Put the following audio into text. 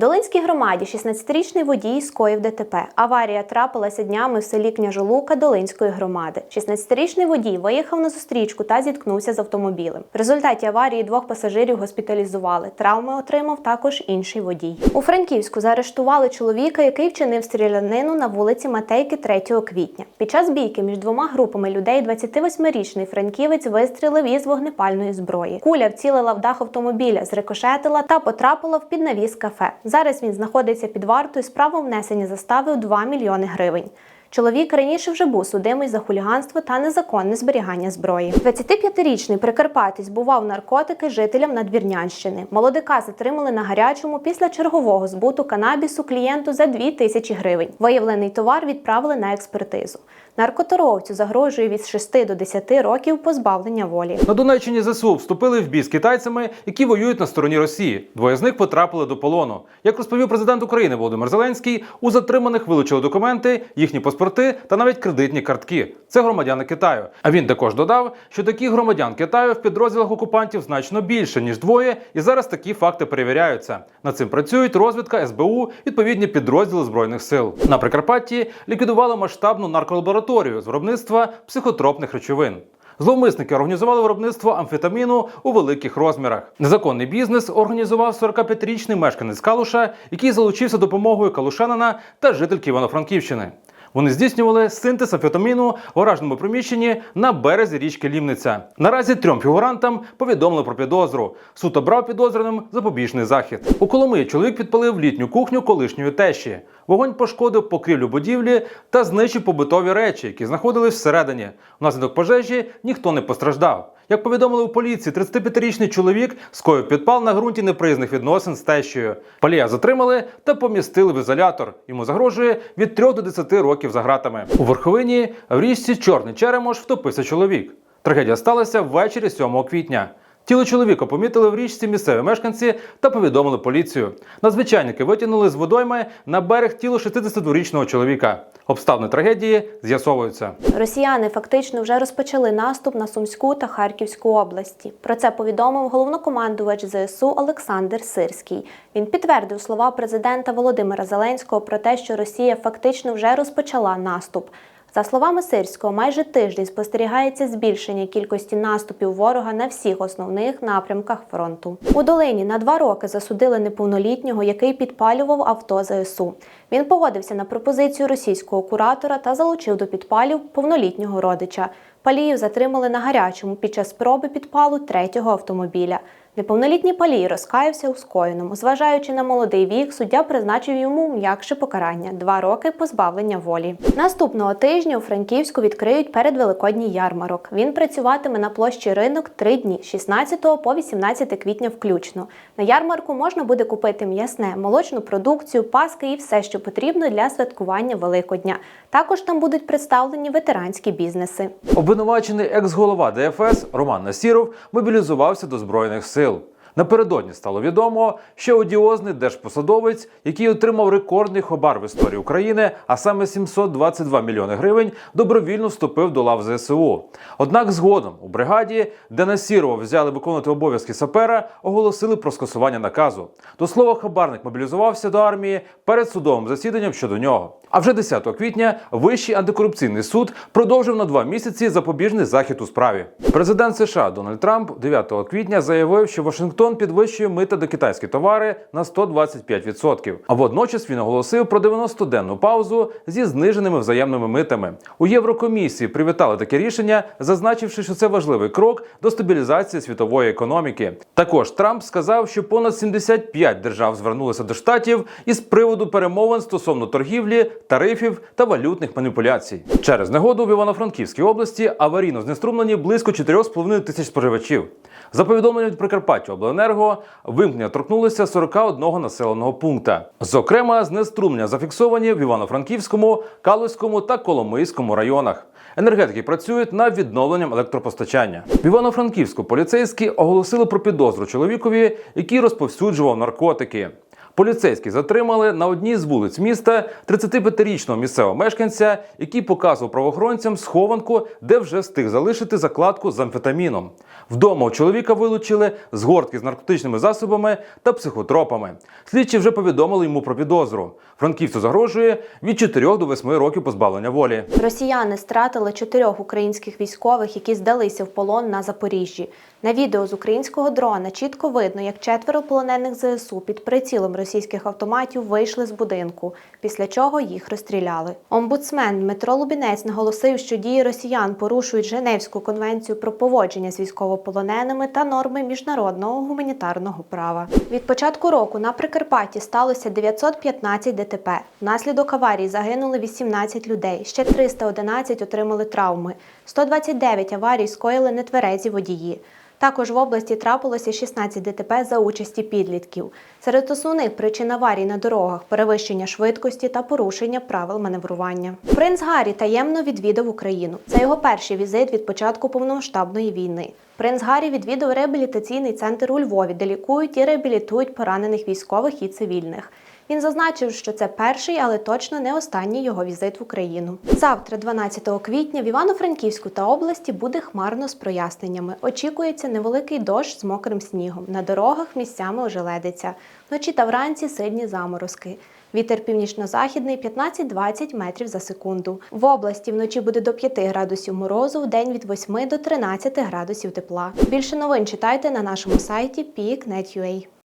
Долинській громаді 16-річний водій скоїв ДТП. Аварія трапилася днями в селі Княжолука Долинської громади. 16-річний водій виїхав на зустрічку та зіткнувся з автомобілем. В результаті аварії двох пасажирів госпіталізували. Травми отримав також інший водій. У Франківську заарештували чоловіка, який вчинив стрілянину на вулиці Матейки 3 квітня. Під час бійки між двома групами людей 28-річний франківець вистрілив із вогнепальної зброї. Куля вцілила в дах автомобіля, зрикошетила та потрапила в піднавіс кафе. Зараз він знаходиться під вартою. Справу внесення застави у 2 мільйони гривень. Чоловік раніше вже був судимий за хуліганство та незаконне зберігання зброї. 25-річний прикарпатець бував наркотики жителям Надвірнянщини. Молодика затримали на гарячому після чергового збуту канабісу клієнту за 2 тисячі гривень. Виявлений товар відправили на експертизу. Наркоторговцю загрожує від 6 до 10 років позбавлення волі. На Донеччині ЗСУ вступили в бій з китайцями, які воюють на стороні Росії. Двоє з них потрапили до полону. Як розповів президент України Володимир Зеленський, у затриманих вилучили документи, їхні паспорти та навіть кредитні картки. Це громадяни Китаю. А він також додав, що таких громадян Китаю в підрозділах окупантів значно більше ніж двоє, і зараз такі факти перевіряються. Над цим працюють розвідка СБУ, відповідні підрозділи збройних сил. На Прикарпатті ліквідували масштабну нарколабораторію з виробництва психотропних речовин. Зловмисники організували виробництво амфетаміну у великих розмірах. Незаконний бізнес організував 45-річний мешканець Калуша, який залучився допомогою калушанина та жительки Івано-Франківщини. Вони здійснювали синтез амфетаміну в гаражному приміщенні на березі річки Лімниця. Наразі трьом фігурантам повідомили про підозру. Суд обрав підозрюваним запобіжний захід. У Коломиї чоловік підпалив літню кухню колишньої тещі. Вогонь пошкодив покрівлю будівлі та знищив побутові речі, які знаходились всередині. Внаслідок пожежі ніхто не постраждав. Як повідомили у поліції, 35-річний чоловік скоїв підпал на ґрунті неприязних відносин з тещою. Палія затримали та помістили в ізолятор. Йому загрожує від 3 до 10 років за ґратами. У верховині в річці Чорний Черемош втопився чоловік. Трагедія сталася ввечері 7 квітня. Тіло чоловіка помітили в річці місцеві мешканці та повідомили поліцію. Надзвичайники витягнули з водойми на берег тіло 62-річного чоловіка. Обставини трагедії з'ясовуються. Росіяни фактично вже розпочали наступ на Сумську та Харківську області. Про це повідомив головнокомандувач ЗСУ Олександр Сирський. Він підтвердив слова президента Володимира Зеленського про те, що Росія фактично вже розпочала наступ. За словами Сирського, майже тиждень спостерігається збільшення кількості наступів ворога на всіх основних напрямках фронту. У долині на два роки засудили неповнолітнього, який підпалював авто ЗСУ. Він погодився на пропозицію російського куратора та залучив до підпалів повнолітнього родича. Паліїв затримали на гарячому під час спроби підпалу третього автомобіля. Неповнолітній палій розкаявся у скоєному. Зважаючи на молодий вік, суддя призначив йому м'якше покарання два роки позбавлення волі. Наступного тижня у Франківську відкриють передвеликодній ярмарок. Він працюватиме на площі ринок три дні 16 по 18 квітня включно. На ярмарку можна буде купити м'ясне, молочну продукцію, паски і все, що потрібно для святкування Великодня. Також там будуть представлені ветеранські бізнеси. Обвинувачений екс-голова ДФС Роман Насіров мобілізувався до збройних сил. Напередодні стало відомо, що одіозний держпосадовець, який отримав рекордний хабар в історії України, а саме 722 мільйони гривень, добровільно вступив до лав ЗСУ. Однак згодом у бригаді, де Насірова взяли виконувати обов'язки сапера, оголосили про скасування наказу. До слова, хабарник мобілізувався до армії перед судовим засіданням щодо нього. А вже 10 квітня Вищий антикорупційний суд продовжив на два місяці запобіжний захід у справі. Президент США Дональд Трамп 9 квітня заявив, що Вашингтон підвищує мита до китайські товари на 125%. А водночас він оголосив про 90-денну паузу зі зниженими взаємними митами. У Єврокомісії привітали таке рішення, зазначивши, що це важливий крок до стабілізації світової економіки. Також Трамп сказав, що понад 75 держав звернулися до штатів із приводу перемовин стосовно торгівлі, тарифів та валютних маніпуляцій. Через негоду в Івано-Франківській області аварійно знеструмлені близько 4,5 тисяч споживачів. За повідомленням від Прикарпаття Обленерго, вимкнення торкнулися 41 населеного пункта. Зокрема, знеструмлення зафіксовані в Івано-Франківському, Калузькому та Коломийському районах. Енергетики працюють над відновленням електропостачання. В Івано-Франківську поліцейські оголосили про підозру чоловікові, який розповсюджував наркотики. Поліцейські затримали на одній з вулиць міста 35-річного місцевого мешканця, який показував правоохоронцям схованку, де вже встиг залишити закладку з амфетаміном. Вдома у чоловіка вилучили згортки з наркотичними засобами та психотропами. Слідчі вже повідомили йому про підозру. Франківцю загрожує від 4 до 8 років позбавлення волі. Росіяни стратили чотирьох українських військових, які здалися в полон на Запоріжжі. На відео з українського дрона чітко видно, як четверо полонених ЗСУ під прицілом російських автоматів вийшли з будинку, після чого їх розстріляли. Омбудсмен Дмитро Лубінець наголосив, що дії росіян порушують Женевську конвенцію про поводження з військовополоненими та норми міжнародного гуманітарного права. Від початку року на Прикарпатті сталося 915 ДТП. Внаслідок аварій загинули 18 людей, ще 311 отримали травми. 129 аварій скоїли нетверезі водії. Також в області трапилося 16 ДТП за участі підлітків. Серед основних причин аварій на дорогах перевищення швидкості та порушення правил маневрування. Принц Гаррі таємно відвідав Україну. Це його перший візит від початку повномасштабної війни. Принц Гаррі відвідав реабілітаційний центр у Львові, де лікують і реабілітують поранених військових і цивільних. Він зазначив, що це перший, але точно не останній його візит в Україну. Завтра, 12 квітня, в Івано-Франківську та області буде хмарно з проясненнями. Очікується невеликий дощ з мокрим снігом. На дорогах місцями ожеледиться. Вночі та вранці сильні заморозки. Вітер північно-західний 15-20 метрів за секунду. В області вночі буде до 5 градусів морозу, в день від 8 до 13 градусів тепла. Більше новин читайте на нашому сайті peak.net.ua.